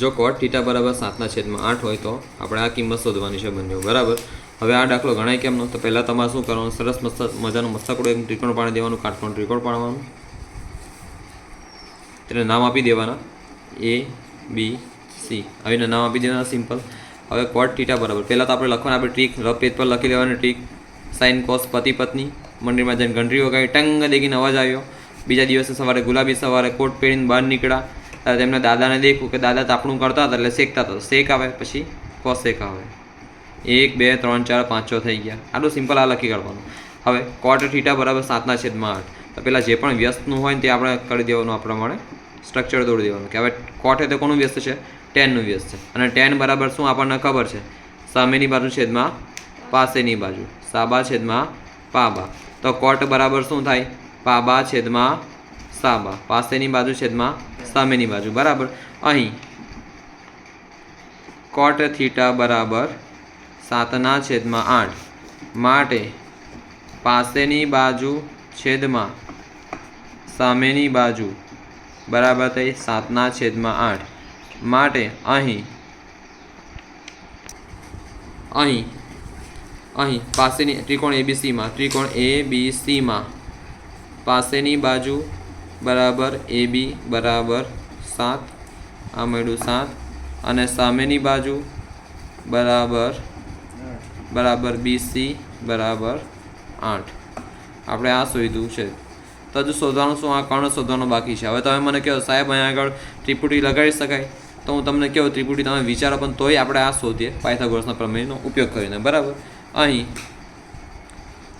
જો કોટ થીટા બરાબર સાતના છેદમાં આઠ હોય તો આપણે આ કિંમત શોધવાની છે બંને બરાબર? હવે આ દાખલો ગણાય કેમ નો તો પહેલાં તમારે શું કરવાનું? સરસ મસ્ત મજાનું મસ્તકડું એક ત્રિકોણ પાડી દેવાનું, કાટકોણ ત્રિકોણ પાડવાનું. તેને નામ આપી દેવાના. એ બી સી આવીને નામ આપી દેવાના સિમ્પલ હવે કોટ ટીટા બરાબર. પહેલાં તો આપણે લખવાનું, આપણે ટ્રીક રફ પેજ પર લખી લેવાની ટ્રીક સાઇન કોસ પતિ, પત્ની. મંદિરમાં જઈને ઘંટરી વગાવી ટંગ, દેખીને અવાજ આવ્યો. બીજા દિવસે સવારે ગુલાબી સવારે કોટ પહેરીને બહાર નીકળ્યા. તેમના દાદાને દેખ્યું કે દાદા તાપણું કરતા હતા એટલે શેકતા હતા. શેક આવે પછી કોસ શેક આવે. એક, બે, ત્રણ, ચાર, પાંચ, છ થઈ ગયા. આટલું સિમ્પલ આ લખી કાઢવાનું. હવે કોટ થીટા બરાબર સાતના છેદમાં આઠ. તો પેલા જે પણ વ્યસ્તનું હોય ને તે આપણે કરી દેવાનું આ પ્રમાણે સ્ટ્રક્ચર દોડી દેવાનું. કે હવે કોટ એ તો કોનું વ્યસ્ત છે? ટેનનું વ્યસ્ત છે. અને ટેન બરાબર શું આપણને ખબર છે? સામેની બાજુ છેદમાં પાસેની બાજુ. સાબા છેદમાં પાબા. તો કોટ બરાબર શું થાય? પાબા છેદમાં સાબા પાસેની બાજુ છેદમાં સામેની બાજુ. બરાબર? અહીં. કોટ થીટા બરાબર સાતના છેદમાં આઠ. માટે પાસેની બાજુ છેદમાં સામેની બાજુ બરાબર થઈ સાતના છેદમાં આઠ. માટે અહીં. અહીં. અહીં. પાસેની ત્રિકોણ એબીસીમાં ત્રિકોણ એ બી સીમાં પાસેની બાજુ બરાબર એ બી બરાબર સાત. આ મળ્યું સાત. અને સામેની બાજુ બરાબર બરાબર બીસી બરાબર આઠ. આપણે આ શોધ્યું છે. તો હજુ શોધવાનું શું? આ કર્ણ શોધવાનું બાકી છે. હવે તમે મને કહો, સાહેબ, અહીંયા આગળ ત્રિપુટી લગાડી શકાય? તો હું તમને કહું, ત્રિપુટી તમે વિચારો, પણ તોય આપણે આ શોધીએ પાયથાગોરસના પ્રમેયનો ઉપયોગ કરીને. બરાબર? અહીં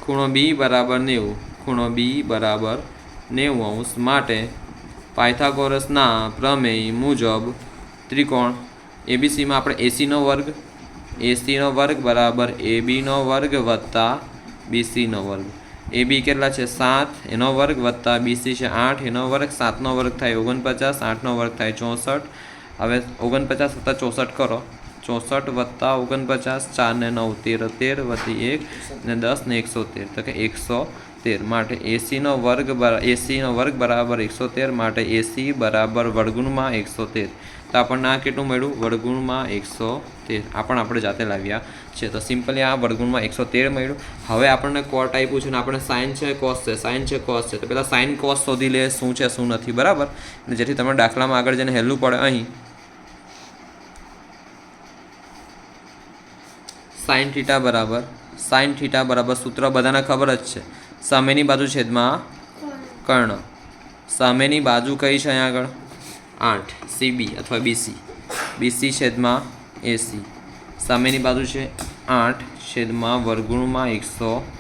ખૂણો બી બરાબર નેવું. ખૂણો બી બરાબર નેવું અંશ માટે પાયથાગોરસના પ્રમેય મુજબ ત્રિકોણ એબીસીમાં આપણે એસીનો વર્ગ એસીનો વર્ગ બરાબર એબીનો વર્ગ વત્તા બીસીનો વર્ગ. એબી કેટલા છે? સાત. એનો વર્ગ વત્તા બીસી છે આઠ. એનો વર્ગ સાતનો વર્ગ થાય ઓગણપચાસ આઠનો વર્ગ થાય ચોસઠ. હવે ઓગણપચાસ વત્તા ચોસઠ કરો. ચોસઠ વત્તા ઓગણપચાસ, ચાર ને નવ તેર તેર વત્તી એક ને દસ ને એકસો તેર. તો કે એકસો તેર માટે એસીનો વર્ગ એસીનો વર્ગ બરાબર એકસો તેર માટે એસી બરાબર વડગુણમાં એકસો તેર તો આપણને આ કેટલું મળ્યું? વડગુણમાં એકસો તેર આ પણ આપણે જાતે લાવ્યા છે. તો સિમ્પલી આ વડગુણમાં એકસો તેર મળ્યું. હવે આપણને કોટ આપ્યું છે ને આપણે સાઇન છે કોસ છે. સાઇન છે કોસ છે. તો પહેલાં સાઇન કોસ શોધી લે શું છે, શું નથી. બરાબર? જેથી તમે દાખલામાં આગળ જઈને હેલું પડે અહીં. સાઇન થીટા બરાબર. સાઇન થીટા બરાબર સૂત્ર બધાને ખબર જ છે. સામેની બાજુ છેદમાં કર્ણ. સામેની બાજુ કઈ છે અહીંયા આગળ? આઠ. સીબી અથવા બીસી બીસી છેદમાં એસી સામેની બાજુ છે આઠ છેદમાં વર્ગુણમાં એકસો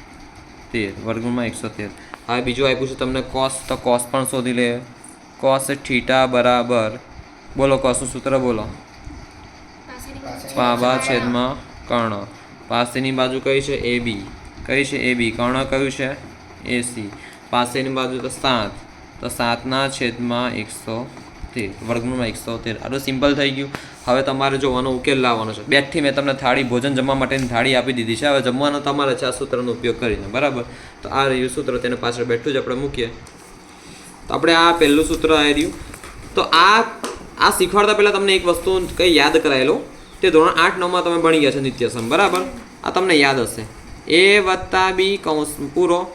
તેર. વર્ગુણમાં એકસો તેર. હવે બીજું આપ્યું છે તમને કોસ તો કોસ પણ શોધી લે. કોસ થીટા બરાબર. બોલો કોસનું સૂત્ર બોલો. પાબા છેદમાં કર્ણ. પાસેની બાજુ કઈ છે? એ બી. કઈ છે? એ બી. કર્ણ કયું છે? એસી પાસેની બાજુ તો સાત. તો સાતના છેદમાં એકસો તેર. વર્ગમૂળમાં એકસો તેર. આટલું સિમ્પલ થઈ ગયું. હવે તમારે જો આનો ઉકેલ લાવવાનો છે. બેઠથી મેં તમને થાળી, ભોજન જમવા માટેની થાળી આપી દીધી છે. હવે જમવાનો તમારે છે આ સૂત્રનો ઉપયોગ કરીને. બરાબર? તો આ રહ્યું સૂત્ર. તેને પાછળ બેઠું જ આપણે મૂકીએ. તો આપણે આ પહેલું સૂત્ર આવી રહ્યું. તો આ આ શીખવાડતા પહેલાં તમને એક વસ્તુ કંઈ યાદ કરાયેલો તે ધોરણ આઠ, નવમાં તમે ભણી ગયા છો નિત્યસમ. બરાબર? આ તમને યાદ હશે. એ વત્તા બી કૌંસ, પૂરો.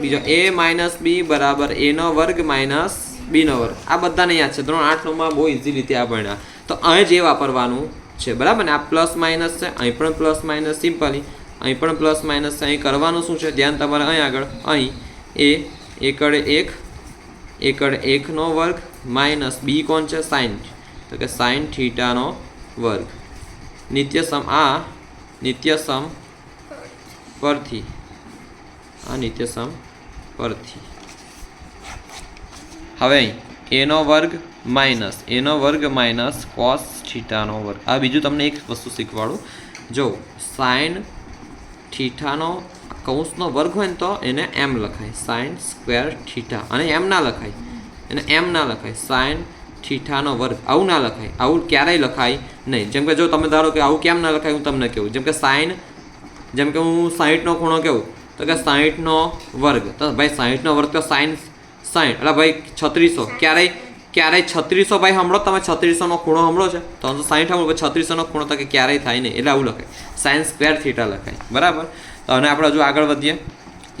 બીજો એ માઇનસ બી બરાબર એનો વર્ગ માઇનસ બીનો વર્ગ. આ બધાને યાદ છે. ધોરણ આઠ નવમાં બહુ ઇઝી રીતે આ ભણ્યા. તો અહીં જે વાપરવાનું છે. બરાબર ને? આ પ્લસ માઇનસ છે. અહીં પણ પ્લસ માઇનસ સિમ્પલી અહીં પણ પ્લસ માઇનસ છે. અહીં કરવાનું શું છે? ધ્યાન તમારે અહીં આગળ. અહીં એ એકડ એક એકડ એકનો વર્ગ માઇનસ બી કોણ છે? સાઇન તો કે સાઇન થીટાનો વર્ગ. નિત્યસમ આ નિત્યસમ પરથી. આ નિત્યસમ પરથી. હવે એનો વર્ગ માઇનસ એનો વર્ગ માઇનસ કોસ થીટાનો વર્ગ. આ બીજું તમને એક વસ્તુ શીખવાડું. જો સાઇન થીટાનો કૌંસનો વર્ગ હોય ને તો એને એમ લખાય. Sine square theta. અને એમ ના લખાય. એને એમ ના લખાય. સાઇન થીઠાનો વર્ગ. આવું ના લખાય. આવું ક્યારેય લખાય નહીં. જેમ કે જો તમે ધારો કે આવું કેમ ના લખાય, હું તમને કહું જેમ કે સાઇન જેમ કે હું સાહીઠનો ખૂણો કહું તો કે સાહીઠનો વર્ગ. તો ભાઈ સાહીઠનો વર્ગ તો સાઈન સાહીઠ એટલે ભાઈ છત્રીસો. ક્યારેય ક્યારેય છત્રીસો ભાઈ સાંભળો તમે? છત્રીસોનો ખૂણો સાંભળો છે? તો સાઠ સાંભળો છત્રીસોનો ખૂણો તો કે ક્યારેય થાય નહીં. એટલે આવું લખાય. સાઇન સ્ક્વેર થીટા લખાય. બરાબર? તો અને આપણે હજુ આગળ વધીએ.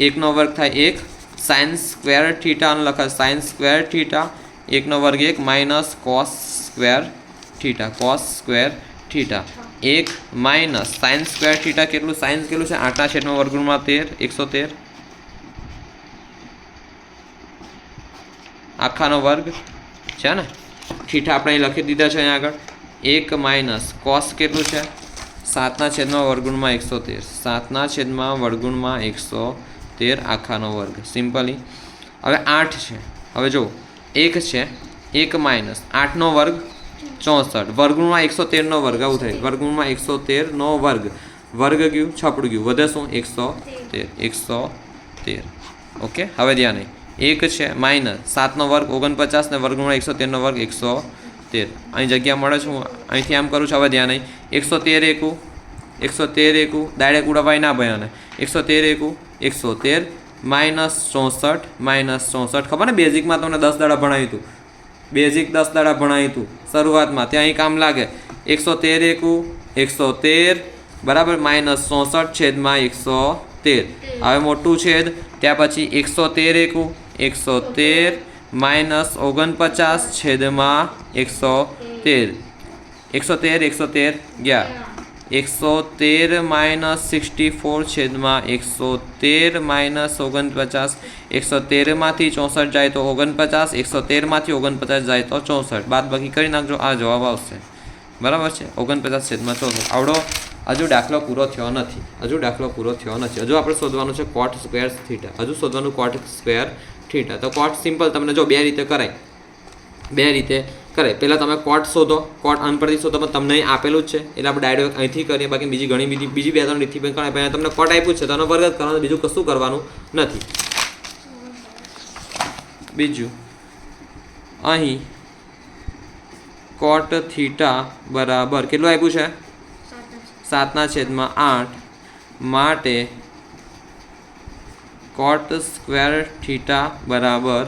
એકનો વર્ગ થાય એક. સાઇન સ્ક્વેર થીટાનો લખાય. સાઇન સ્ક્વેર થીટા, એકનો વર્ગ એક, minus cos square theta. Cos square theta. એક માઇનસ સાઇન સ્ક્વેર થીટા કેટલું? સાઇન કેટલું છે? આઠના છેદમાં વર્ગુણમાં તેર, એકસો તેર. આખાનો વર્ગ છે ને? થીટા આપણે અહીં લખી દીધા છે અહીંયા આગળ. એક માઇનસ કોસ કેટલું છે? સાતના છેદમાં વર્ગુણમાં એકસો તેર. સાતના છેદમાં વર્ગુણમાં એકસો તેર આખાનો વર્ગ. સિમ્પલી હવે આઠ છે. હવે જુઓ. એક છે. એક માઇનસ આઠનો વર્ગ ચોસઠ. વર્ગુણમાં એકસો તેરનો વર્ગ, આવું થાય. વર્ગુણમાં એકસો તેરનો વર્ગ. વર્ગ ગયું, છપડું ગયું. વધે શું? એકસો તેર એકસો તેર ઓકે? હવે ધ્યાન. એક છે માઇનસ સાતનો વર્ગ, ઓગણપચાસ ને વર્ગમાં એકસો તેરનો વર્ગ એકસો તેર અહીં જગ્યા મળે છે, હું અહીંથી આમ કરું છું. હવે ધ્યાન. નહીં એકસો તેર એકું. એકસો તેર એકું. ડાયરેક્ટ ઉડાવાય ના ભાઈ આને. એકસો તેર એકું. એકસો તેર માઇનસ ચોસઠ. માઇનસ ચોસઠ. ખબર ને? બેઝિકમાં તમને દસ દાડા ભણાવ્યું હતું. બેઝિક દસ દાડા ભણાવ્યું હતું શરૂઆતમાં ત્યાં અહીં કામ લાગે. એકસો તેર એકું, એકસો તેર, બરાબર માઇનસ ચોસઠ છેદમાં એકસો તેર. હવે મોટું છેદ, ત્યાં પછી એકસો તેર એકું, એકસો તેર, માઇનસ ઓગણપચાસ છેદમાં એકસો તેર. એકસો તેર એકસો તેર, ગયા. એકસો તેર માઇનસ સિક્સટી ફોર છેદમાં એકસો તેર માઇનસ ઓગણપચાસ એકસો તેરમાંથી ચોસઠ જાય તો ઓગણપચાસ, એકસો તેરમાંથી ઓગણપચાસ જાય તો ચોસઠ. બાદ બાકી કરી નાખજો, આ જવાબ આવશે. બરાબર છે? ઓગણપચાસ છેદમાં ચોસઠ. આવડો, હજુ દાખલો પૂરો થયો નથી. હજુ દાખલો પૂરો થયો નથી. હજુ આપણે શોધવાનું છે કોટ સ્ક્વેર થીટા હજુ શોધવાનું કોટ સ્ક્વેર થીટા તો કોટ સિમ્પલ તમને જો બે રીતે કરાય. બે રીતે કરે પહેલાં તમે કોટ શોધો. કોટ અનપરથી શોધો, પણ તમને આપેલું જ છે. એટલે આપણે ડાયરેક્ટ અહીંથી કરીએ, બાકી બીજી ઘણી બીજી બીજી બે ત્રણ રીતથી પણ કરાય. પહેલાં તમને કોટ આપ્યું છે, તો એનો વર્ગ કરવાનો બીજું કશું કરવાનું નથી. બીજું. અહીં કોટ થીટા બરાબર કેટલું આપ્યું છે? સાતના છેદમાં આઠ. માટે કોટ સ્ક્વેર થીટા બરાબર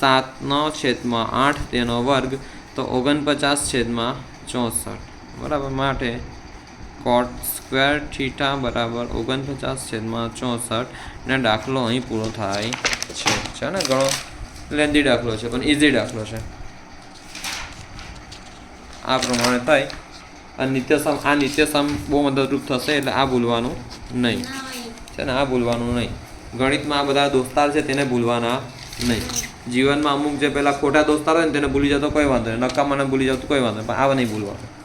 સાતનો છેદમાં આઠ તેનો વર્ગ તો ઓગણપચાસ છેદમાં ચોસઠ. બરાબર, માટે કોટ સ્ક્વેર થીટા બરાબર ઓગણપચાસ છેદમાં ચોસઠ ને દાખલો અહીં પૂરો થાય છે. છે ને ઘણો? લેન્ધી દાખલો છે, પણ ઇઝી દાખલો છે. આ પ્રમાણે થાય. આ નિત્યસમ આ નિત્યસમ બહુ મદદરૂપ થશે એટલે આ ભૂલવાનું નહીં. છે ને, આ ભૂલવાનું નહીં. ગણિતમાં આ બધા દોસ્તાર છે તેને ભૂલવાના નહીં. જીવનમાં અમુક જે પેલા ખોટા દોસ્તાર હોય ને તેને ભૂલી જતો કોઈ વાંધો નહીં. નકામાને ભૂલી જતો કોઈ વાંધો નહીં, પણ આવા નહીં ભૂલવાનું.